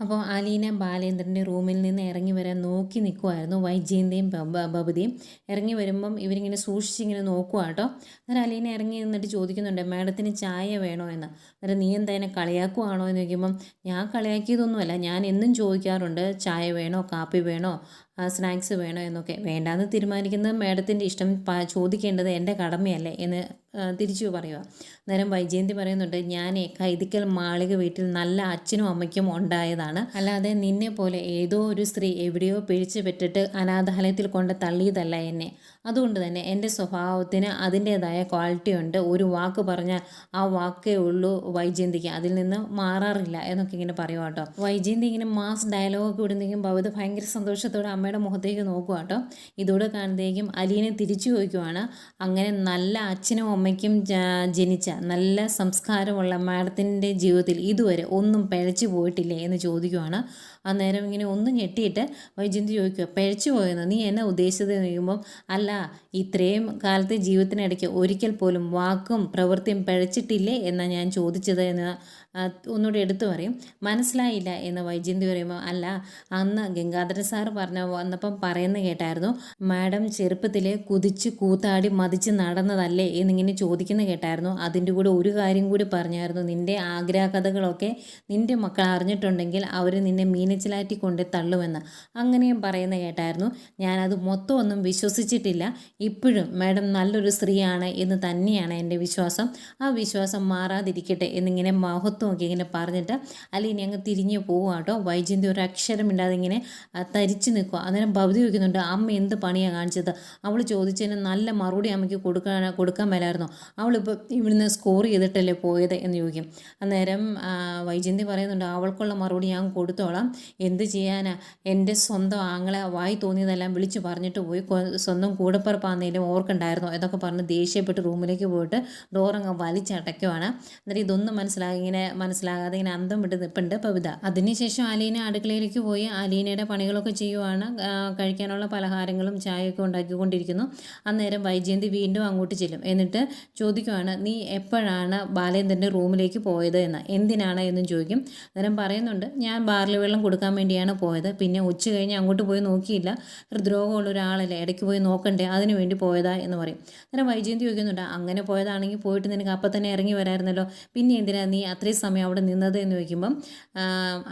അപ്പോൾ അലീന ബാലേന്ദ്രന്റെ റൂമിൽ നിന്ന് ഇറങ്ങി വരാൻ നോക്കി നിൽക്കുമായിരുന്നു വൈജയന്തിയും ബ- ഇറങ്ങി വരുമ്പം ഇവരിങ്ങനെ സൂക്ഷിച്ചിങ്ങനെ നോക്കുക കേട്ടോ. അന്നേരം അലീന ഇറങ്ങി നിന്നിട്ട് ചോദിക്കുന്നുണ്ട് മാഡത്തിന് ചായ വേണോ എന്ന്? അന്നേരം നീ എന്താ എന്നെ കളിയാക്കുവാണോ? എന്ന് ചോദിക്കുമ്പം ഞാൻ കളിയാക്കിയതൊന്നുമല്ല. ഞാൻ എന്നും ചോദിക്കാറുണ്ട് ചായ വേണോ കാപ്പി വേണോ സ്നാക്സ് വേണോ എന്നൊക്കെ. വേണ്ടാന്ന് തീരുമാനിക്കുന്നത് മാഡത്തിന്റെ ഇഷ്ടം ചോദിക്കേണ്ടത് എന്റെ കടമയല്ലേ? എന്ന് തിരിച്ചു പറയുക അന്നേരം വൈജയന്തി പറയുന്നുണ്ട് ഞാൻ കൈതിക്കൽ മാളിക വീട്ടിൽ നല്ല അച്ഛനും അമ്മയ്ക്കും ഉണ്ടായതാണ്. അല്ലാതെ നിന്നെ പോലെ ഏതോ ഒരു സ്ത്രീ എവിടെയോ പിഴിച്ചു പെട്ടിട്ട് അനാഥാലയത്തിൽ കൊണ്ട് തള്ളിയതല്ല എന്നെ. അതുകൊണ്ട് തന്നെ എന്റെ സ്വഭാവത്തിന് അതിന്റേതായ ക്വാളിറ്റി ഉണ്ട്. ഒരു വാക്ക് പറഞ്ഞാൽ ആ വാക്കേ ഉള്ളൂ വൈജയന്തിക്ക്. അതിൽ നിന്ന് മാറാറില്ല എന്നൊക്കെ ഇങ്ങനെ പറയുക കേട്ടോ. വൈജയന്തി ഇങ്ങനെ മാസ് ഡയലോഗൊക്കെ വിടുന്നേക്കും ഭവത് ഭയങ്കര സന്തോഷത്തോടെ അമ്മയുടെ മുഖത്തേക്ക് നോക്കുക കേട്ടോ. ഇതോടെ കാണുന്നതേക്കും അലീനെ തിരിച്ചു ചോദിക്കുവാണ്. അങ്ങനെ നല്ല അച്ഛനും അമ്മയ്ക്കും ജനിച്ച നല്ല സംസ്കാരമുള്ള മാഡത്തിന്റെ ജീവിതത്തിൽ ഇതുവരെ ഒന്നും പിഴച്ചു പോയിട്ടില്ലേ എന്ന് ചോദിക്കുവാണ്. അന്നേരം ഇങ്ങനെ ഒന്ന് ഞെട്ടിയിട്ട് വൈജയന്തി ചോദിക്കുക പിഴച്ചു പോയെന്ന്? നീ എന്നെ ഉദ്ദേശിച്ചത്? എന്ന് ചോദിക്കുമ്പം അല്ല ഇത്രയും കാലത്തെ ജീവിതത്തിനിടയ്ക്ക് ഒരിക്കൽ പോലും വാക്കും പ്രവൃത്തിയും പിഴച്ചിട്ടില്ലേ എന്നാണ് ഞാൻ ചോദിച്ചത്? എന്ന് ഒന്നുകൂടി എടുത്തു പറയും. മനസ്സിലായില്ല എന്ന് വൈജയന്തി പറയുമ്പോൾ അല്ല അന്ന് ഗംഗാധര സാർ പറഞ്ഞ വന്നപ്പം പറയുന്ന കേട്ടായിരുന്നു. മാഡം ചെറുപ്പത്തിൽ കുതിച്ച് കൂത്താടി മതിച്ച് നടന്നതല്ലേ? എന്നിങ്ങനെ ചോദിക്കുന്ന കേട്ടായിരുന്നു. അതിന്റെ കൂടെ ഒരു കാര്യം കൂടി പറഞ്ഞായിരുന്നു. നിന്റെ ആഗ്രഹകഥകളൊക്കെ നിന്റെ മക്കൾ അറിഞ്ഞിട്ടുണ്ടെങ്കിൽ അവർ നിന്നെ മീനച്ചിലാറ്റി കൊണ്ട് തള്ളുമെന്ന്. അങ്ങനെയും പറയുന്ന കേട്ടായിരുന്നു. ഞാനത് മൊത്തം ഒന്നും വിശ്വസിച്ചിട്ടില്ല. ഇപ്പോഴും മാഡം നല്ലൊരു സ്ത്രീയാണ് എന്ന് തന്നെയാണ് എന്റെ വിശ്വാസം. ആ വിശ്വാസം മാറാതിരിക്കട്ടെ എന്നിങ്ങനെ മഹത്വമൊക്കെ ഇങ്ങനെ പറഞ്ഞിട്ട് അലീനി അങ്ങ് തിരിഞ്ഞു പോവുക കേട്ടോ വൈജയന്തി ഒരു അക്ഷരമില്ലാതെ ഇങ്ങനെ ആ, തരിച്ചു നിൽക്കുക അന്നേരം ഭവതി ചോദിക്കുന്നുണ്ട് അമ്മ എന്ത് പണിയാണ് കാണിച്ചത്? അവൾ ചോദിച്ചതിന് നല്ല മറുപടി അമ്മയ്ക്ക് കൊടുക്കാൻ കൊടുക്കാൻ മേലായിരുന്നു? അവളിപ്പോൾ ഇവിടുന്ന് സ്കോർ ചെയ്തിട്ടല്ലേ പോയത് എന്ന് ചോദിക്കും. അന്നേരം വൈജന്തി പറയുന്നുണ്ട് അവൾക്കുള്ള മറുപടി ഞാൻ കൊടുത്തോളാം. എന്ത് ചെയ്യാനാ? എന്റെ സ്വന്തം ആങ്ങളെ വായി തോന്നിയതെല്ലാം വിളിച്ചു പറഞ്ഞിട്ട് പോയി. സ്വന്തം കൂടപ്പറപ്പാന്നേലും ഓർക്കുണ്ടായിരുന്നു? എന്നൊക്കെ പറഞ്ഞ് ദേഷ്യപ്പെട്ട് റൂമിലേക്ക് പോയിട്ട് ഡോറങ്ങ് വലിച്ചടയ്ക്കുവാണ് എന്നിട്ട് ഇതൊന്നും മനസ്സിലാക്കി ഇങ്ങനെ മനസ്സിലാകാതെ ഇങ്ങനെ അന്തം വിട്ട് നിൽപ്പുണ്ട് പവിത അതിനുശേഷം അലീന അടുക്കളയിലേക്ക് പോയി അലീനയുടെ പണികളൊക്കെ ചെയ്യുവാണ്. കഴിക്കാനുള്ള പലഹാരങ്ങളും ചായയൊക്കെ ഉണ്ടാക്കിക്കൊണ്ടിരിക്കുന്നു. അന്നേരം വൈജയന്തി വീണ്ടും അങ്ങോട്ട് ചെല്ലും. എന്നിട്ട് ചോദിക്കുവാണ് നീ എപ്പോഴാണ് ബാലേന്ദ്രന്റെ റൂമിലേക്ക് പോയത് എന്ന്? എന്തിനാണ്? എന്നും ചോദിക്കും. അന്നേരം പറയുന്നുണ്ട് ഞാൻ ബാറിൽ വെള്ളം കൊടുക്കാൻ വേണ്ടിയാണ് പോയത്. പിന്നെ ഉച്ച കഴിഞ്ഞ് അങ്ങോട്ട് പോയി നോക്കിയില്ല. ഹൃദ്രോഗമുള്ള ഒരാളല്ലേ ഇടയ്ക്ക് പോയി നോക്കണ്ടേ അതിനു വേണ്ടി പോയതാ എന്ന് പറയും. അന്നേരം വൈജയന്തി ചോദിക്കുന്നുണ്ട് അങ്ങനെ പോയതാണെങ്കിൽ പോയിട്ട് നിനക്ക് അപ്പം തന്നെ ഇറങ്ങി വരായിരുന്നല്ലോ. പിന്നെ എന്തിനാ നീ അത്രയും സമയം അവിടെ നിന്നത് എന്ന് ചോദിക്കുമ്പം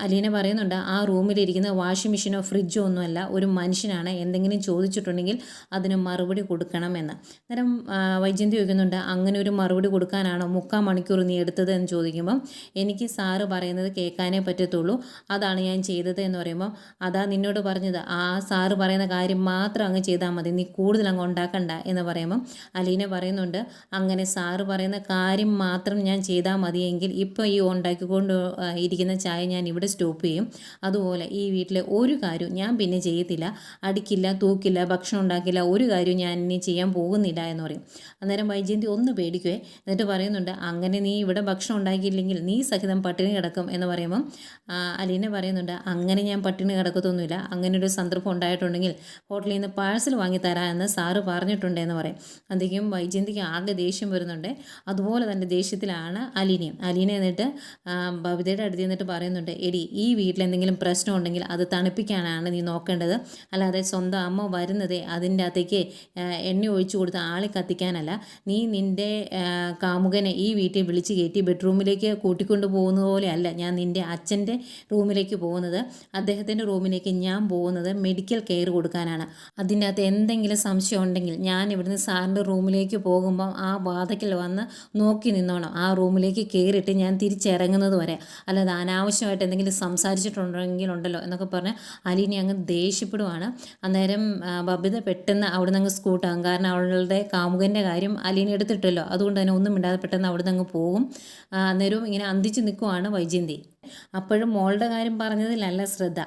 അലീന പറയുന്നുണ്ട് ആ റൂമിലിരിക്കുന്ന വാഷിംഗ് മെഷീനോ ഫ്രിഡ്ജോ ഒന്നുമല്ല ഒരു മനുഷ്യനാണ് എന്തെങ്കിലും ചോദിച്ചിട്ടുണ്ടെങ്കിൽ അതിന് മറുപടി കൊടുക്കണമെന്ന് അന്നേരം വൈജയന്തി ചോദിക്കുന്നുണ്ട് അങ്ങനെ ഒരു മറുപടി കൊടുക്കാനാണോ മുക്കാൽ മണിക്കൂർ നീ എടുത്തത്? എന്ന് ചോദിക്കുമ്പം എനിക്ക് സാറ് പറയുന്നത് കേൾക്കാനേ പറ്റത്തുള്ളൂ അതാണ് ഞാൻ ചെയ്തത് എന്ന് പറയുമ്പോൾ അതാ നിന്നോട് പറഞ്ഞത് ആ സാറ് പറയുന്ന കാര്യം മാത്രം അങ്ങ് ചെയ്താൽ മതി നീ കൂടുതൽ അങ്ങ് ഉണ്ടാക്കണ്ട. എന്ന് പറയുമ്പം അലീന പറയുന്നുണ്ട് അങ്ങനെ സാറ് പറയുന്ന കാര്യം മാത്രം ഞാൻ ചെയ്താൽ മതിയെങ്കിൽ ഇപ്പോൾ ഉണ്ടാക്കിക്കൊണ്ട് ആ, ഇരിക്കുന്ന ചായ ഞാൻ ഇവിടെ സ്റ്റോപ്പ് ചെയ്യും. അതുപോലെ ഈ വീട്ടിലെ ഒരു കാര്യവും ഞാൻ പിന്നെ ചെയ്യത്തില്ല. അടിക്കില്ല തൂക്കില്ല ഭക്ഷണം ഉണ്ടാക്കില്ല ഒരു കാര്യവും ഞാൻ ഇനി ചെയ്യാൻ പോകുന്നില്ല എന്ന് പറയും. അന്നേരം വൈജയന്തി ഒന്ന് പേടിക്കുവേ. എന്നിട്ട് പറയുന്നുണ്ട് അങ്ങനെ നീ ഇവിടെ ഭക്ഷണം ഉണ്ടാക്കിയില്ലെങ്കിൽ നീ സഹിതം പട്ടിണി കിടക്കും എന്ന് പറയുമ്പം അലീന പറയുന്നുണ്ട് അങ്ങനെ ഞാൻ പട്ടിണി കിടക്കത്തൊന്നുമില്ല. അങ്ങനെ ഒരു സന്ദർഭം ഉണ്ടായിട്ടുണ്ടെങ്കിൽ ഹോട്ടലിൽ നിന്ന് പാഴ്സൽ വാങ്ങി തരാമെന്ന് സാറ് പറഞ്ഞിട്ടുണ്ട് എന്ന് പറയും. അധികം വൈജയന്തിക്ക് ആകെ ദേഷ്യം വരുന്നുണ്ട്. അതുപോലെ തന്നെ ദേഷ്യത്തിലാണ് അലീനയും. അലീന എന്നിട്ട് ബബിതയുടെ അടുത്ത് നിന്നിട്ട് പറയുന്നുണ്ട് എടി ഈ വീട്ടിൽ എന്തെങ്കിലും പ്രശ്നം ഉണ്ടെങ്കിൽ അത് തണുപ്പിക്കാനാണ് നീ നോക്കേണ്ടത്. അല്ലാതെ സ്വന്തം അമ്മ വരുന്നതേ അതിന്റെ അകത്തേക്ക് എണ്ണ ഒഴിച്ചു കൊടുത്ത് ആളെ കത്തിക്കാനല്ല. നീ നിന്റെ കാമുകനെ ഈ വീട്ടിൽ വിളിച്ച് കയറ്റി ബെഡ്റൂമിലേക്ക് കൂട്ടിക്കൊണ്ട് പോകുന്നത് പോലെയല്ല ഞാൻ നിന്റെ അച്ഛന്റെ റൂമിലേക്ക് പോകുന്നത്. അദ്ദേഹത്തിന്റെ റൂമിലേക്ക് ഞാൻ പോകുന്നത് മെഡിക്കൽ കെയർ കൊടുക്കാനാണ്. അതിന്റെ അകത്ത് എന്തെങ്കിലും സംശയം ഉണ്ടെങ്കിൽ ഞാൻ ഇവിടുന്ന് സാറിന്റെ റൂമിലേക്ക് പോകുമ്പോൾ ആ വാതക്കൽ വന്ന് നോക്കി നിന്നോണം. ആ റൂമിലേക്ക് കയറിയിട്ട് ഞാൻ തിരിച്ചിറങ്ങുന്നത് വരെ. അല്ലാതെ അനാവശ്യമായിട്ട് എന്തെങ്കിലും സംസാരിച്ചിട്ടുണ്ടെങ്കിൽ ഉണ്ടല്ലോ എന്നൊക്കെ പറഞ്ഞ് അലീനി അങ്ങ് ദേഷ്യപ്പെടുവാണ്. അന്നേരം ബബിത പെട്ടെന്ന് അവിടെ നിന്ന് അങ്ങ് സ്കൂട്ടാകും. കാരണം അവളുടെ കാമുകന്റെ കാര്യം അലീനെ എടുത്തിട്ടല്ലോ. അതുകൊണ്ട് തന്നെ ഒന്നും മിണ്ടാതെ പെട്ടെന്ന് അവിടെ നിന്ന് അങ്ങ് പോകും. അന്നേരവും ഇങ്ങനെ അന്തിച്ച് നിൽക്കുവാണ് വൈജയന്തി. അപ്പോഴും മോളുടെ കാര്യം പറഞ്ഞതിലല്ല ശ്രദ്ധ.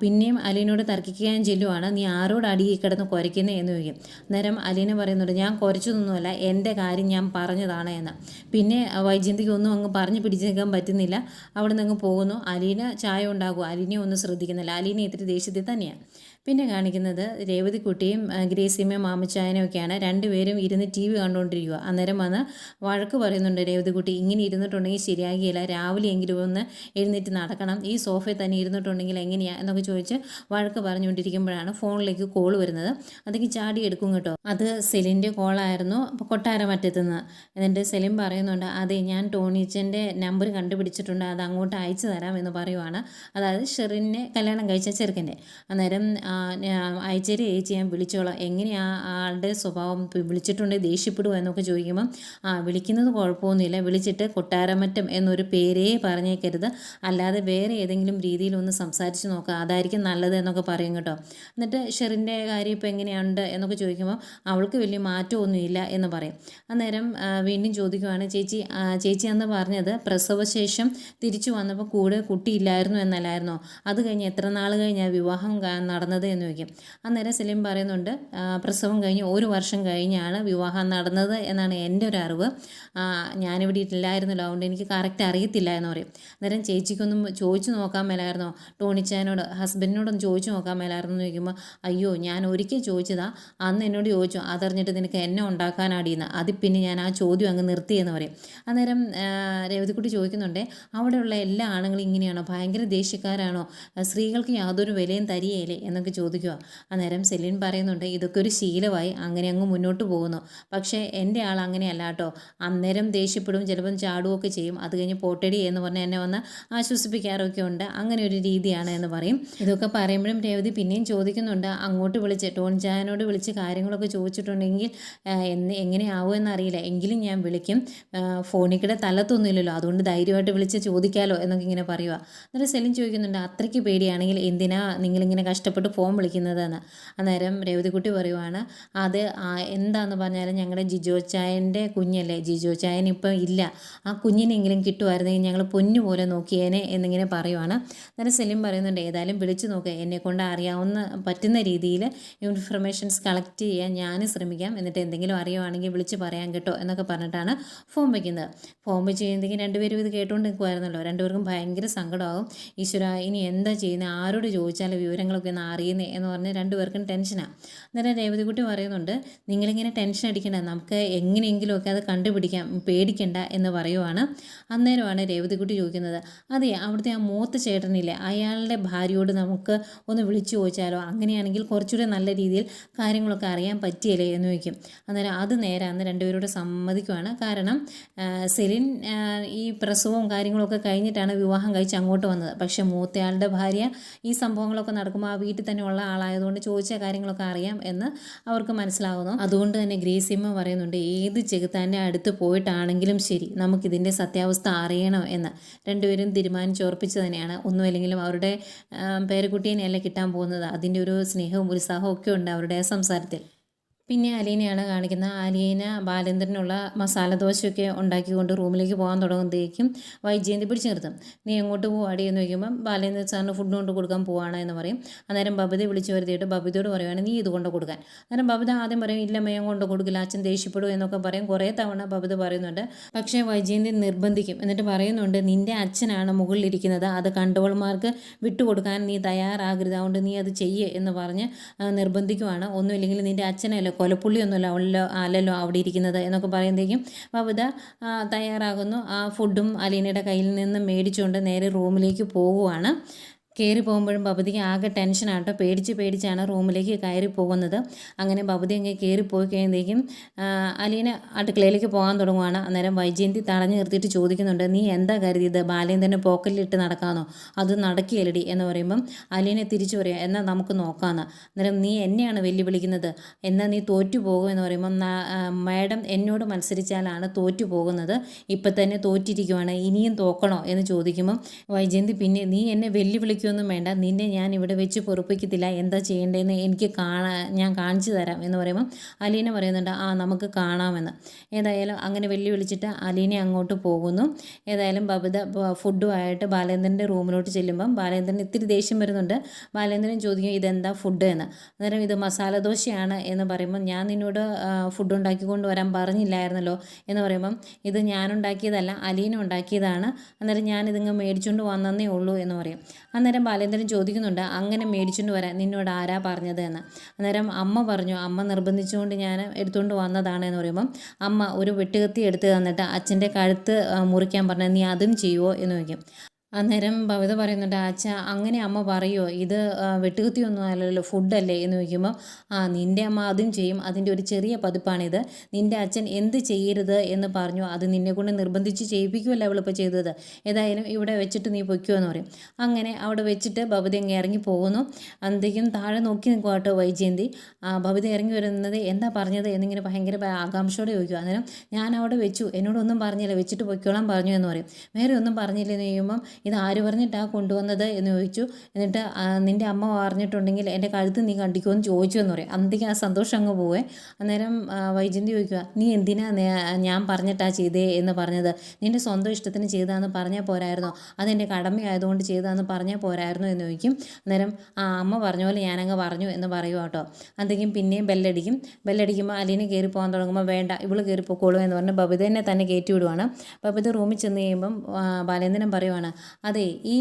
പിന്നെയും അലീനോട് തർക്കിക്കാൻ ചെല്ലുവാണ്. നീ ആരോട് അടിയിൽ കിടന്ന് കുരയ്ക്കുന്നത് എന്ന് ചോദിക്കും. അന്നേരം അലീന പറയുന്നുണ്ട് ഞാൻ കുരച്ചതൊന്നുമല്ല എന്റെ കാര്യം ഞാൻ പറഞ്ഞതാണ് എന്ന്. പിന്നെ വൈജയന്തിക്ക് ഒന്നും അങ്ങ് പറഞ്ഞു പിടിച്ച് നിൽക്കാൻ പറ്റുന്നില്ല. അവിടെ നിന്ന് അങ്ങ് പോകുന്നു. അലീന ചായ ഉണ്ടാകും അലീനെ ഒന്നും ശ്രദ്ധിക്കുന്നില്ല. അലീന ഇത്തിരി ദേഷ്യത്തിൽ തന്നെയാണ് പിന്നെ കാണിക്കുന്നത് രേവതിക്കുട്ടിയും ആ, ഗ്രേസിയമ്മയും മാമച്ചായനും ഒക്കെയാണ്. രണ്ടുപേരും ഇരുന്ന് ടി വി കണ്ടുകൊണ്ടിരിക്കുക അന്നേരം വന്ന് വഴക്ക് പറയുന്നുണ്ട് രേവതിക്കുട്ടി ഇങ്ങനെ ഇരുന്നിട്ടുണ്ടെങ്കിൽ ശരിയാകില്ല. രാവിലെ എങ്കിലും ഒന്ന് എഴുന്നേറ്റ് നടക്കണം. ഈ സോഫയിൽ തന്നെ ഇരുന്നിട്ടുണ്ടെങ്കിൽ എങ്ങനെയാണ് എന്നൊക്കെ ചോദിച്ച് വഴക്ക് പറഞ്ഞുകൊണ്ടിരിക്കുമ്പോഴാണ് ഫോണിലേക്ക് കോൾ വരുന്നത്. അതൊക്കെ ചാടി എടുക്കും കേട്ടോ. അത് സെലിന്റെ കോളായിരുന്നു. അപ്പോൾ കൊട്ടാരമറ്റത്തുനിന്ന്. എന്നിട്ട് സെലിൻ പറയുന്നുണ്ട് അതെ ഞാൻ ടോണിച്ചന്റെ നമ്പർ കണ്ടുപിടിച്ചിട്ടുണ്ട്. അത് അങ്ങോട്ട് അയച്ചു തരാം എന്ന് പറയുവാണ്. അതായത് ഷെറിനെ കല്യാണം കഴിച്ച ചെറുക്കന്റെ. അന്നേരം അയച്ചേരി ചേച്ചി ഞാൻ വിളിച്ചോളാം. എങ്ങനെയാ ആളുടെ സ്വഭാവം? വിളിച്ചിട്ടുണ്ട് ദേഷ്യപ്പെടുമോ എന്നൊക്കെ ചോദിക്കുമ്പം ആ വിളിക്കുന്നത് കുഴപ്പമൊന്നുമില്ല. വിളിച്ചിട്ട് കൊട്ടാരമറ്റം എന്നൊരു പേരേ പറഞ്ഞേക്കരുത്. അല്ലാതെ വേറെ ഏതെങ്കിലും രീതിയിൽ ഒന്ന് സംസാരിച്ച് നോക്കുക അതായിരിക്കും നല്ലത് എന്നൊക്കെ പറയും കേട്ടോ. എന്നിട്ട് ഷെറിന്റെ കാര്യം ഇപ്പോൾ എങ്ങനെയുണ്ട് എന്നൊക്കെ ചോദിക്കുമ്പോൾ അവൾക്ക് വലിയ മാറ്റമൊന്നുമില്ല എന്ന് പറയും. അന്നേരം വീണ്ടും ചോദിക്കുവാണ് ചേച്ചി ചേച്ചി എന്ന് പറഞ്ഞത് പ്രസവശേഷം തിരിച്ചു വന്നപ്പോൾ കൂടെ കുട്ടിയില്ലായിരുന്നു എന്നല്ലായിരുന്നോ? അത് കഴിഞ്ഞ് എത്ര നാൾ കഴിഞ്ഞാൽ വിവാഹം ക- എന്ന് ചോദിക്കും. അന്നേരം സലീം പറയുന്നുണ്ട് പ്രസവം കഴിഞ്ഞ് ഒരു വർഷം കഴിഞ്ഞാണ് വിവാഹം നടന്നത് എന്നാണ് എന്റെ ഒരു അറിവ്. ഞാനിവിടെ ഇല്ലായിരുന്നല്ലോ അതുകൊണ്ട് എനിക്ക് കറക്റ്റ് അറിയത്തില്ല എന്ന് പറയും. അന്നേരം ചേച്ചിക്കൊന്നും ചോദിച്ചു നോക്കാൻ മേലായിരുന്നോ? ടോണിച്ചാനോട് ഹസ്ബൻഡിനോടൊന്ന് ചോദിച്ചു നോക്കാൻ മേലായിരുന്നു? എന്ന് ചോദിക്കുമ്പോൾ അയ്യോ ഞാൻ ഒരിക്കൽ ചോദിച്ചതാ. അന്ന് എന്നോട് ചോദിച്ചു അതറിഞ്ഞിട്ട് നിനക്ക് എന്നെ ഉണ്ടാക്കാനാടിയെന്ന് അതിൽ പിന്നെ ഞാൻ ആ ചോദ്യം അങ്ങ് നിർത്തിയെന്ന് പറയും. അന്നേരം രേവതിക്കുട്ടി ചോദിക്കുന്നുണ്ടേ അവിടെയുള്ള എല്ലാ ആണുങ്ങളും ഇങ്ങനെയാണോ? ഭയങ്കര ദേഷ്യക്കാരാണോ? സ്ത്രീകൾക്ക് യാതൊരു വിലയും തരികയില്ലേ? എന്നൊക്കെ ചോദിക്കുക. അന്നേരം സെലിൻ പറയുന്നുണ്ട് ഇതൊക്കെ ഒരു ശീലമായി അങ്ങനെ അങ്ങ് മുന്നോട്ട് പോകുന്നു. പക്ഷേ എന്റെ ആൾ അങ്ങനെയല്ല കേട്ടോ. അന്നേരം ദേഷ്യപ്പെടും ചിലപ്പം ചാടുകയൊക്കെ ചെയ്യും. അത് കഴിഞ്ഞ് പോട്ടടി എന്ന് പറഞ്ഞ് എന്നെ വന്ന് ആശ്വസിപ്പിക്കാറൊക്കെ ഉണ്ട്. അങ്ങനെ ഒരു രീതിയാണ് എന്ന് പറയും. ഇതൊക്കെ പറയുമ്പോഴും രേവതി പിന്നെയും ചോദിക്കുന്നുണ്ട്. അങ്ങോട്ട് വിളിച്ച് ടോൺ ചായനോട് വിളിച്ച് കാര്യങ്ങളൊക്കെ ചോദിച്ചിട്ടുണ്ടെങ്കിൽ എന്ന് എങ്ങനെയാവുമെന്ന് അറിയില്ല എങ്കിലും ഞാൻ വിളിക്കും. ഫോണിക്കിടെ തലത്തൊന്നുമില്ലല്ലോ. അതുകൊണ്ട് ധൈര്യമായിട്ട് വിളിച്ച് ചോദിക്കാലോ എന്നൊക്കെ ഇങ്ങനെ പറയുക എന്നിട്ട് സെലിൻ ചോദിക്കുന്നുണ്ട് അത്രയ്ക്ക് പേടിയാണെങ്കിൽ എന്തിനാ നിങ്ങളിങ്ങനെ കഷ്ടപ്പെട്ട് ഫോൺ വിളിക്കുന്നതെന്ന്. അന്നേരം രേവതിക്കുട്ടി പറയുവാണ് അത് എന്താന്ന് പറഞ്ഞാലും ഞങ്ങളുടെ ജിജോ ചായന്റെ കുഞ്ഞല്ലേ? ജിജോ ചായൻ ഇപ്പം ഇല്ല. ആ കുഞ്ഞിനെങ്കിലും കിട്ടുമായിരുന്നെങ്കിൽ ഞങ്ങൾ പൊന്നു പോലെ നോക്കിയേനെ എന്നിങ്ങനെ പറയുവാണ്. അന്നേരം സെലിം പറയുന്നുണ്ട് ഏതായാലും വിളിച്ചു നോക്കുക എന്നെ കൊണ്ട് അറിയാവുന്ന പറ്റുന്ന രീതിയിൽ ഇൻഫർമേഷൻസ് കളക്ട് ചെയ്യാൻ ഞാൻ ശ്രമിക്കാം. എന്നിട്ട് എന്തെങ്കിലും അറിയുവാണെങ്കിൽ വിളിച്ച് പറയാൻ കേട്ടോ എന്നൊക്കെ പറഞ്ഞിട്ടാണ് ഫോം വയ്ക്കുന്നത് ഫോം വെച്ച് കഴിയുമ്പോഴത്തേക്കും രണ്ടുപേരും ഇത് കേട്ടുകൊണ്ട് നിൽക്കുമായിരുന്നല്ലോ രണ്ടുപേർക്കും ഭയങ്കര സങ്കടമാകും. ഈശ്വര ഇനി എന്താ ചെയ്യുന്നത് ആരോട് ചോദിച്ചാലും വിവരങ്ങളൊക്കെ ഒന്ന് അറിയുന്നേ എന്ന് പറഞ്ഞ് രണ്ടുപേർക്കും ടെൻഷനാണ് അന്നേരം രേവതിക്കുട്ടി പറയുന്നുണ്ട് നിങ്ങളിങ്ങനെ ടെൻഷൻ അടിക്കണ്ട നമുക്ക് എങ്ങനെയെങ്കിലുമൊക്കെ അത് കണ്ടുപിടിക്കാം പേടിക്കണ്ട എന്ന് പറയുവാണ്. അന്നേരമാണ് രേവതിക്കുട്ടി ചോദിക്കുന്നത് അതെ അവിടുത്തെ ആ മൂത്ത ചേട്ടനില്ലേ അയാളുടെ ഭാര്യയോട് നമുക്ക് ഒന്ന് വിളിച്ചു ചോദിച്ചാലോ? അങ്ങനെയാണെങ്കിൽ കുറച്ചുകൂടെ നല്ല രീതിയിൽ കാര്യങ്ങളൊക്കെ അറിയാൻ പറ്റിയല്ലേ? എന്ന് ചോദിക്കും. അന്നേരം അത് നേരാന്ന് രണ്ടുപേരോട് സമ്മതിക്കുവാണ്. കാരണം സെലിൻ ഈ പ്രസവവും കാര്യങ്ങളൊക്കെ കഴിഞ്ഞിട്ടാണ് വിവാഹം കഴിച്ച് അങ്ങോട്ട് വന്നത്. പക്ഷെ മൂത്തയാളുടെ ഭാര്യ ഈ സംഭവങ്ങളൊക്കെ നടക്കുമ്പോൾ ആ വീട്ടിൽ ഉള്ള ആളായതുകൊണ്ട് ചോദിച്ച കാര്യങ്ങളൊക്കെ അറിയാം എന്ന് അവർക്ക് മനസ്സിലാകുന്നു അതുകൊണ്ട് തന്നെ ഗ്രേസിമ്മ പറയുന്നുണ്ട് ഏത് ചെകുത്താന്റെ അടുത്ത് പോയിട്ടാണെങ്കിലും ശരി നമുക്കിതിന്റെ സത്യാവസ്ഥ അറിയണം എന്ന്. രണ്ടുപേരും തീരുമാനിച്ചുറപ്പിച്ച് തന്നെയാണ്. ഒന്നുമല്ലെങ്കിലും അവരുടെ പേരക്കുട്ടീനെയല്ല കിട്ടാൻ പോകുന്നത്? അതിന്റെ ഒരു സ്നേഹവും ഉത്സാഹവും ഒക്കെ ഉണ്ട് അവരുടെ സംസാരത്തിൽ. പിന്നെ അലീനയാണ് കാണിക്കുന്നത്. അലീന ബാലേന്ദ്രനുള്ള മസാല ദോശയൊക്കെ ഉണ്ടാക്കിക്കൊണ്ട് റൂമിലേക്ക് പോകാൻ തുടങ്ങുമ്പോഴേക്കും വൈജയന്തി പിടിച്ചു നിർത്തും. നീ എങ്ങോട്ട് പോവാടി എന്ന് ചോദിക്കുമ്പം ബാലേന്ദ്രൻ സാറിന് ഫുഡ് കൊണ്ട് കൊടുക്കാൻ പോവാണ് എന്ന് പറയും. അന്നേരം ബബിത വിളിച്ചു വരുത്തിയിട്ട് ബബിതയോട് പറയുവാണ് നീ ഇത് കൊണ്ട് കൊടുക്കാൻ. അന്നേരം ബബിത ആദ്യം പറയും ഇല്ല മേയം കൊണ്ട് കൊടുക്കില്ല അച്ഛൻ ദേഷ്യപ്പെടും എന്നൊക്കെ പറയും. കുറേ തവണ ബബിത പറയുന്നുണ്ട്. പക്ഷേ വൈജയന്തി നിർബന്ധിക്കും. എന്നിട്ട് പറയുന്നുണ്ട് നിന്റെ അച്ഛനാണ് മുകളിലിരിക്കുന്നത്. അത് കണ്ടവൾമാർക്ക് വിട്ടുകൊടുക്കാൻ നീ തയ്യാറാകരുത്. അതുകൊണ്ട് നീ അത് ചെയ്യേ എന്ന് പറഞ്ഞ് നിർബന്ധിക്കുവാണ്. ഒന്നുമില്ലെങ്കിൽ നിന്റെ അച്ഛനല്ലോ കൊലപ്പുള്ളിയൊന്നുമല്ല അല്ലല്ലോ അല്ലല്ലോ അവിടെ ഇരിക്കുന്നത് എന്നൊക്കെ പറയുമ്പോഴേക്കും ആ, തയ്യാറാകുന്നു. ആ ഫുഡും അലീനയുടെ കയ്യിൽ നിന്ന് മേടിച്ചുകൊണ്ട് നേരെ റൂമിലേക്ക് പോവുകയാണ്. കയറി പോകുമ്പോഴും ഭവതിക്ക് ആകെ ടെൻഷനാട്ടോ പേടിച്ച് പേടിച്ചാണ് റൂമിലേക്ക് കയറി പോകുന്നത്. അങ്ങനെ ഭവതി അങ്ങ് കയറി പോയി കഴിയുമ്പോഴേക്കും അലീന അടുക്കളയിലേക്ക് പോകാൻ തുടങ്ങുവാണ്. അന്നേരം വൈജയന്തി തടഞ്ഞു നിർത്തിയിട്ട് ചോദിക്കുന്നുണ്ട് നീ എന്താ കരുതിയത് ബാലേന്ദ്രനെ പോക്കറ്റിലിട്ട് നടക്കാമെന്നോ അത് നടക്കിയല്ലടി എന്ന് പറയുമ്പം അലീനെ തിരിച്ചു പറയാം എന്നാൽ നമുക്ക് നോക്കാമെന്ന് അന്നേരം നീ എന്നെയാണ് വെല്ലുവിളിക്കുന്നത്. എന്നാൽ നീ തോറ്റു പോകും എന്ന് പറയുമ്പം മാഡം എന്നോട് മത്സരിച്ചാലാണ് തോറ്റു പോകുന്നത്. ഇപ്പം തന്നെ തോറ്റിരിക്കുവാണ്. ഇനിയും തോക്കണോ? എന്ന് ചോദിക്കുമ്പം വൈജയന്തി പിന്നെ നീ എന്നെ വെല്ലുവിളിക്കുമൊന്നും വേണ്ട. നിന്നെ ഞാൻ ഇവിടെ വെച്ച് പൊറുപ്പിക്കത്തില്ല. എന്താ ചെയ്യേണ്ടതെന്ന് എനിക്ക് കാണാ ഞാൻ കാണിച്ചു തരാം എന്ന് പറയുമ്പോൾ അലീന പറയുന്നുണ്ട് ആ നമുക്ക് കാണാമെന്ന്. ഏതായാലും അങ്ങനെ വെല്ലുവിളിച്ചിട്ട് അലീന അങ്ങോട്ട് പോകുന്നു. ഏതായാലും ബബിത ഫുഡുമായിട്ട് ബാലേന്ദ്രന്റെ റൂമിലോട്ട് ചെല്ലുമ്പം ബാലേന്ദ്രൻ ഇത്തിരി ദേഷ്യം വരുന്നുണ്ട്. ബാലേന്ദ്രൻ ചോദിക്കും ഇതെന്താ ഫുഡ്? എന്ന്. അന്നേരം ഇത് മസാല ദോശയാണ് എന്ന് പറയുമ്പോൾ ഞാൻ നിന്നോട് ഫുഡ് ഉണ്ടാക്കിക്കൊണ്ട് വരാൻ പറഞ്ഞില്ലായിരുന്നല്ലോ എന്ന് പറയുമ്പം ഇത് ഞാനുണ്ടാക്കിയതല്ല അലീന ഉണ്ടാക്കിയതാണ്. അന്നേരം ഞാനിതിങ്ങ് മേടിച്ചുകൊണ്ട് വന്നതേ ഉള്ളൂ എന്ന് പറയും. അന്നേരം അന്നേരം ബാലേന്ദ്രൻ ചോദിക്കുന്നുണ്ട് അങ്ങനെ മേടിച്ചുകൊണ്ട് വരാൻ നിന്നോട് ആരാ പറഞ്ഞത് എന്ന്? അന്നേരം അമ്മ പറഞ്ഞു അമ്മ നിർബന്ധിച്ചുകൊണ്ട് ഞാൻ എടുത്തുകൊണ്ട് വന്നതാണ് എന്ന് പറയുമ്പം അമ്മ ഒരു വെട്ടുകത്തി എടുത്ത് തന്നിട്ട് അച്ഛന്റെ കഴുത്ത് മുറിക്കാൻ പറഞ്ഞാൽ നീ അതും ചെയ്യുമോ എന്ന് ചോദിക്കും. അന്നേരം ഭവിത പറയുന്നുണ്ട് അച്ഛ അങ്ങനെ അമ്മ പറയുമോ ഇത് വെട്ടുകുത്തിയൊന്നും അല്ലല്ലോ ഫുഡല്ലേ? എന്ന് ചോദിക്കുമ്പോൾ ആ നിന്റെ അമ്മ അതും ചെയ്യും. അതിന്റെ ഒരു ചെറിയ പതിപ്പാണിത്. നിന്റെ അച്ഛൻ എന്ത് ചെയ്യരുത്? എന്ന് പറഞ്ഞു. അത് നിന്നെ കൊണ്ട് നിർബന്ധിച്ച് ചെയ്യിപ്പിക്കുമല്ല അവളിപ്പോൾ ചെയ്തത്. ഏതായാലും ഇവിടെ വെച്ചിട്ട് നീ പൊയ്ക്കുമോ എന്ന് പറയും. അങ്ങനെ അവിടെ വെച്ചിട്ട് ഭവിത അങ്ങ് ഇറങ്ങി പോകുന്നു. അന്തേക്കും താഴെ നോക്കി നിൽക്കും കേട്ടോ വൈജയന്തി. ആ, ഭവിത ഇറങ്ങി വരുന്നത് എന്താ പറഞ്ഞത് എന്നിങ്ങനെ ഭയങ്കര ആകാംക്ഷയോടെ ചോദിക്കും അന്നേരം ഞാൻ അവിടെ വെച്ചു. എന്നോടൊന്നും പറഞ്ഞില്ല. വെച്ചിട്ട് പൊയ്ക്കോളാൻ പറഞ്ഞു എന്ന് പറയും. വേറെ ഒന്നും പറഞ്ഞില്ലെന്ന് ചോദിക്കുമ്പം ഇത് ആര് പറഞ്ഞിട്ടാണ് കൊണ്ടുവന്നത് എന്ന് ചോദിച്ചു. എന്നിട്ട് നിന്റെ അമ്മ പറഞ്ഞിട്ടുണ്ടെങ്കിൽ എന്റെ കഴുത്ത് നീ കണ്ടിക്കോ എന്ന് ചോദിച്ചു എന്ന് പറയും. അന്തിക്ക് ആ സന്തോഷം അങ്ങ് പോവേ. അന്നേരം വൈജന്തി ചോദിക്കുക നീ എന്തിനാ ഞാൻ പറഞ്ഞിട്ടാ ചെയ്തേ എന്ന് പറഞ്ഞത്? നിന്റെ സ്വന്തം ഇഷ്ടത്തിന് ചെയ്താന്ന് പറഞ്ഞാൽ പോരായിരുന്നോ? അതെന്റെ കടമയായതുകൊണ്ട് ചെയ്താന്ന് പറഞ്ഞാൽ പോരായിരുന്നോ? എന്ന് ചോദിക്കും. അന്നേരം ആ അമ്മ പറഞ്ഞ പോലെ ഞാനങ്ങ് പറഞ്ഞു എന്ന് പറയും കേട്ടോ. അന്തേക്കും പിന്നെയും ബെല്ലടിക്കും. ബെല്ലടിക്കുമ്പോൾ അലീനെ കയറി പോകാൻ തുടങ്ങുമ്പോൾ വേണ്ട ഇവൾ കയറി പൊക്കോളൂ എന്ന് പറഞ്ഞ് ബബിതനെ തന്നെ കയറ്റി വിടുവാണ്. ബബിത റൂമിൽ ചെന്ന് കഴിയുമ്പം ബാലേന്ദ്രൻ പറയുവാണ് അതെ ഈ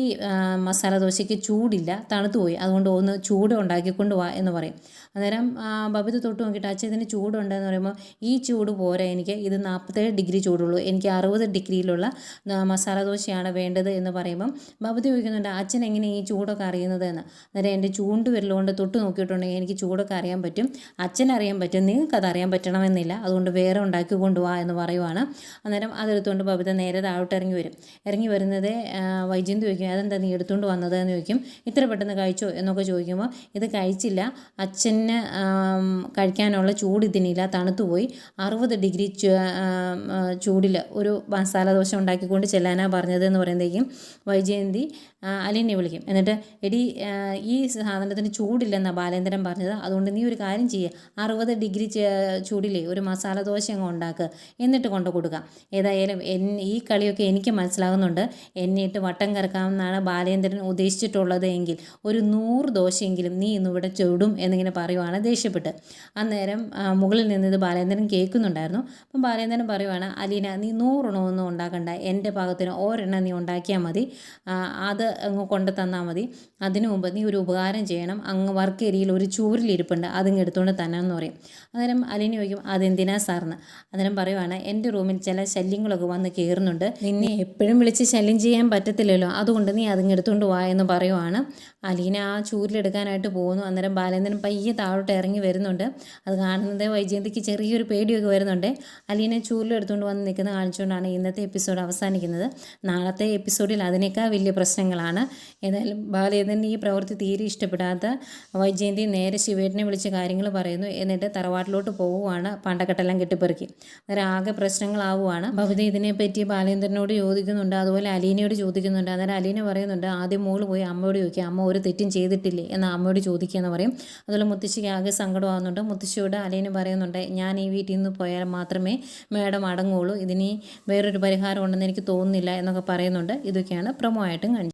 മസാല ദോശയ്ക്ക് ചൂടില്ല തണുത്തുപോയി അതുകൊണ്ട് ഒന്ന് ചൂട് ഉണ്ടാക്കിക്കൊണ്ട് വാ എന്ന് പറയും. അന്നേരം ബബിത തൊട്ട് നോക്കിയിട്ട് അച്ഛൻ ഇതിന് ചൂടുണ്ടെന്ന് പറയുമ്പോൾ ഈ ചൂട് പോരാ എനിക്ക്. ഇത് നാൽപ്പത്തേഴ് ഡിഗ്രി ചൂടുള്ളൂ. എനിക്ക് അറുപത് ഡിഗ്രിയിലുള്ള മസാല ദോശയാണ് വേണ്ടത് എന്ന് പറയുമ്പം ബബിത ചോദിക്കുന്നുണ്ട് അച്ഛൻ എങ്ങനെ ഈ ചൂടൊക്കെ അറിയുന്നത്? എന്ന്. അന്നേരം എന്റെ ചൂണ്ട് വിരലുകൊണ്ട് തൊട്ട് നോക്കിയിട്ടുണ്ടെങ്കിൽ എനിക്ക് ചൂടൊക്കെ അറിയാൻ പറ്റും. അച്ഛൻ അറിയാൻ പറ്റും. നിങ്ങൾക്ക് അത് അറിയാൻ പറ്റണമെന്നില്ല. അതുകൊണ്ട് വേറെ ഉണ്ടാക്കി കൊണ്ടുപോവാ എന്ന് പറയുവാണ്. അന്നേരം അതെടുത്തുകൊണ്ട് ബബിത നേരെ താഴോട്ട് ഇറങ്ങി വരും. ഇറങ്ങി വരുന്നത് വൈജയന്തി ചോദിക്കും അതെന്താ നീ എടുത്തുകൊണ്ട് വന്നത്? എന്ന് ചോദിക്കും. ഇത്ര പെട്ടെന്ന് കഴിച്ചോ? എന്നൊക്കെ ചോദിക്കുമ്പോൾ ഇത് കഴിച്ചില്ല. അച്ഛന് ആം, കഴിക്കാനുള്ള ചൂട് ഇതിനില്ല. തണുത്തുപോയി അറുപത് ഡിഗ്രി ചൂടിൽ ഒരു മസാല ദോശ ഉണ്ടാക്കിക്കൊണ്ട് ചെല്ലാനാണ് പറഞ്ഞത് എന്ന് പറയുമ്പോഴേക്കും വൈജയന്തി അലിനെ വിളിക്കും. എന്നിട്ട് എടി ഈ സാധനത്തിന് ചൂടില്ലെന്നാണ് ബാലേന്ദ്രൻ പറഞ്ഞത്. അതുകൊണ്ട് നീ ഒരു കാര്യം ചെയ്യുക അറുപത് ഡിഗ്രി ചൂടിലേ ഒരു മസാല ദോശ അങ്ങ് ഉണ്ടാക്കുക എന്നിട്ട് കൊണ്ടു കൊടുക്കുക ഏതായാലും ഈ കളിയൊക്കെ എനിക്ക് മനസ്സിലാകുന്നുണ്ട് എന്നിട്ട് വട്ടം കറക്കാമെന്നാണ് ബാലേന്ദ്രൻ ഉദ്ദേശിച്ചിട്ടുള്ളത് എങ്കിൽ ഒരു നൂറ് ദോശയെങ്കിലും നീ ഇന്നിവിടെ ചൂടും എന്നിങ്ങനെ പറയുവാണ് ദേഷ്യപ്പെട്ട്. അന്നേരം മുകളിൽ നിന്ന് ഇത് ബാലേന്ദ്രൻ കേൾക്കുന്നുണ്ടായിരുന്നു. അപ്പം ബാലേന്ദ്രൻ പറയുവാണ് അലീന നീ നൂറെണ്ണമൊന്നും ഉണ്ടാക്കണ്ട. എന്റെ ഭാഗത്തിന് ഒരെണ്ണം നീ ഉണ്ടാക്കിയാൽ മതി. അത് അങ്ങ് കൊണ്ടു തന്നാൽ മതി. അതിനു മുമ്പ് നീ ഒരു ഉപകാരം ചെയ്യണം. അങ്ങ് വർക്ക് ഏരിയയിൽ ഒരു ചൂരിലിരിപ്പുണ്ട്. അതിങ്ങ് എടുത്തുകൊണ്ട് തന്നാന്ന് പറയും. അന്നേരം അലീന ചോദിക്കും അതെന്തിനാ സാറിന്? അന്നേരം പറയുവാണ് എന്റെ റൂമിൽ ചില ശല്യങ്ങളൊക്കെ വന്ന് കയറുന്നുണ്ട് നിന്നെ എപ്പോഴും വിളിച്ച് ശല്യം ചെയ്യാൻ പറ്റത്തില്ലല്ലോ. അതുകൊണ്ട് നീ അതിങ്ങ് എടുത്തുകൊണ്ട് വാ എന്ന് പറയുവാണ്. അലീന ആ ചൂരിലെടുക്കാനായിട്ട് പോകുന്നു. അന്നേരം ബാലേന്ദ്രൻ പയ്യെ താഴോട്ട് ഇറങ്ങി വരുന്നുണ്ട്. അത് കാണുന്നത് വൈജയന്തിക്ക് ചെറിയൊരു പേടിയൊക്കെ വരുന്നുണ്ട്. അലീന ചൂരിലെടുത്തുകൊണ്ട് വന്ന് നിൽക്കുന്ന കാണിച്ചുകൊണ്ടാണ് ഇന്നത്തെ എപ്പിസോഡ് അവസാനിക്കുന്നത്. നാളത്തെ എപ്പിസോഡിൽ അതിനേക്കാൾ വലിയ പ്രശ്നങ്ങളാണ്. ഏതായാലും ബാലചന്ദ്രന്റെ ഈ പ്രവൃത്തി തീരെ ഇഷ്ടപ്പെടാത്ത വൈജയന്തി നേരെ ശിവേട്ടനെ വിളിച്ച് കാര്യങ്ങൾ പറയുന്നു. എന്നിട്ട് തറവാട്ടിലോട്ട് പോവുകയാണ് പണ്ടക്കെട്ടെല്ലാം കെട്ടിപ്പെറുക്കി. അന്നേരം ആകെ പ്രശ്നങ്ങളാവുകയാണ്. ഭവിത ഇതിനെപ്പറ്റി ബാലേന്ദ്രനോട് ചോദിക്കുന്നുണ്ട്. അതുപോലെ അലീനയോട് ചോദിക്കുന്നുണ്ട്. അന്നേരം അലീന പറയുന്നുണ്ട് ആദ്യം മോൾ പോയി അമ്മയോട് ചോദിക്കുക അമ്മ ഒരു തെറ്റും ചെയ്തിട്ടില്ലേ? എന്ന് അമ്മയോട് ചോദിക്കുക എന്ന് പറയും. അതുപോലെ മുത്തശ്ശിക്ക് ആകെ സങ്കടമാകുന്നുണ്ട് മുത്തശ്ശിയോട് അലീന പറയുന്നുണ്ട് ഞാൻ ഈ വീട്ടിൽ നിന്ന് പോയാൽ മാത്രമേ മേഡം അടങ്ങുള്ളൂ. ഇതിനി വേറൊരു പരിഹാരം ഉണ്ടെന്ന് എനിക്ക് തോന്നുന്നില്ല എന്നൊക്കെ പറയുന്നുണ്ട്. ഇതൊക്കെയാണ് പ്രമോ ആയിട്ടും കാണിച്ചത്